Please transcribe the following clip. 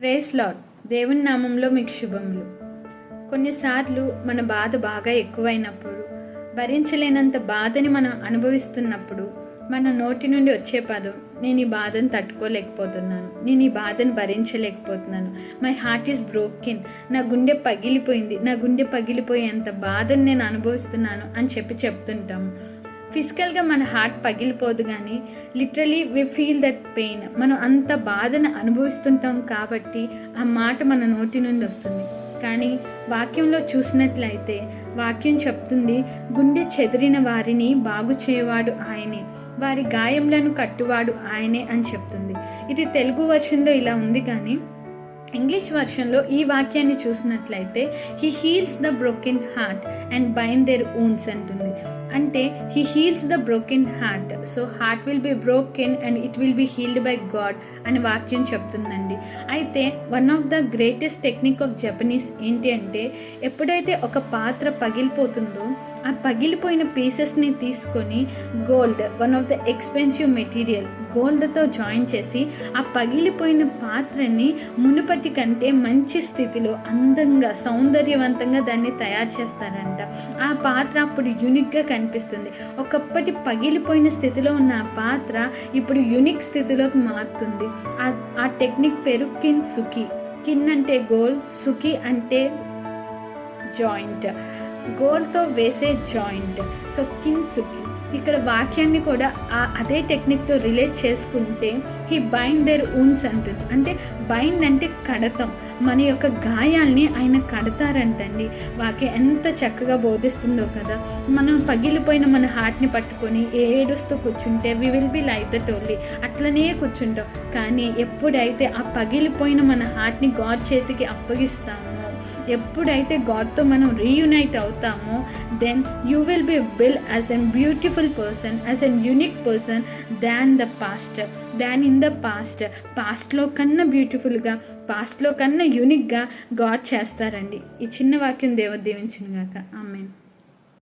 Praise lord దేవుని నామంలో మీకు శుభములు. కొన్నిసార్లు మన బాధ బాగా ఎక్కువైనప్పుడు భరించలేనంత బాధని మనం అనుభవిస్తున్నప్పుడు మన నోటి నుండి వచ్చే పదం నేను ఈ బాధను తట్టుకోలేకపోతున్నాను. నేను ఈ బాధను భరించలేకపోతున్నాను. మై హార్ట్ ఈస్ బ్రోకెన్ నా గుండె పగిలిపోయింది. నా గుండె పగిలిపోయేంత బాధను నేను అనుభవిస్తున్నాను అని చెప్పి చెప్తుంటాము. ఫిజికల్గా మన హార్ట్ పగిలిపోదు కానీ literally we feel that pain. మనం అంత బాధను అనుభవిస్తుంటాం కాబట్టి ఆ మాట మన నోటి నుండి వస్తుంది. కానీ వాక్యంలో చూసినట్లయితే వాక్యం చెప్తుంది గుండె చెదిరిన వారిని బాగు చేయవాడు ఆయనే వారి గాయములను కట్టువాడు ఆయనే అని చెప్తుంది. ఇది తెలుగు వర్షన్లో ఇలా ఉంది కానీ ఇంగ్లీష్ వర్షన్లో ఈ వాక్యాన్ని చూసినట్లయితే he heals the broken heart and binds their wounds అంటుంది. అంటే he heals the broken heart so heart will be broken and it will be healed by God అని వాక్యం చెప్తుందండి. అయితే one of the greatest technique of Japanese ఏంటి అంటే ఎప్పుడైతే ఒక పాత్ర పగిలిపోతుందో ఆ పగిలిపోయిన పీసెస్ని తీసుకొని gold one of the expensive material గోల్డ్తో join చేసి ఆ పగిలిపోయిన పాత్రని మునుపటి కంటే మంచి స్థితిలో అందంగా సౌందర్యవంతంగా దాన్ని తయారు చేస్తారంట. ఆ పాత్ర అప్పుడు యునిక్గా కనిపిస్తుంది. ఒకప్పటి పగిలిపోయిన స్థితిలో ఉన్న ఆ పాత్ర ఇప్పుడు యునిక్ స్థితిలోకి మారుతుంది. ఆ ఆ టెక్నిక్ పేరు కిన్ సుఖి కిన్ అంటే గోల్ సుఖి అంటే జాయింట్. గోల్తో వేసే జాయింట్. సో కిన్ సుకి ఇక్కడ వాక్యాన్ని కూడా ఆ అదే టెక్నిక్తో రిలేట్ చేసుకుంటే హీ బైండ్ దేర్ ఊన్స్ అంటుంది అంటే బైండ్ అంటే కడతాం. మన యొక్క గాయాల్ని ఆయన కడతారంటండి. వాక్యం ఎంత చక్కగా బోధిస్తుందో కదా. మనం పగిలిపోయిన మన హార్ట్ని పట్టుకొని ఏడుస్తూ కూర్చుంటే we will be like that only అట్లనే కూర్చుంటాం. కానీ ఎప్పుడైతే ఆ పగిలిపోయిన మన హార్ట్ని గాడ్ చేతికి అప్పగిస్తామో ఎప్పుడైతే గాడ్తో మనం రీయునైట్ అవుతామో then you will be bill as an beautiful person as an unique person than the past than in the past పాస్ట్లో కన్నా బ్యూటిఫుల్గా పాస్ట్లో కన్నా యూనిక్గా గాడ్ చేస్తారండి. ఈ చిన్న వాక్యం దేవ దీవించిన గాక ఆమె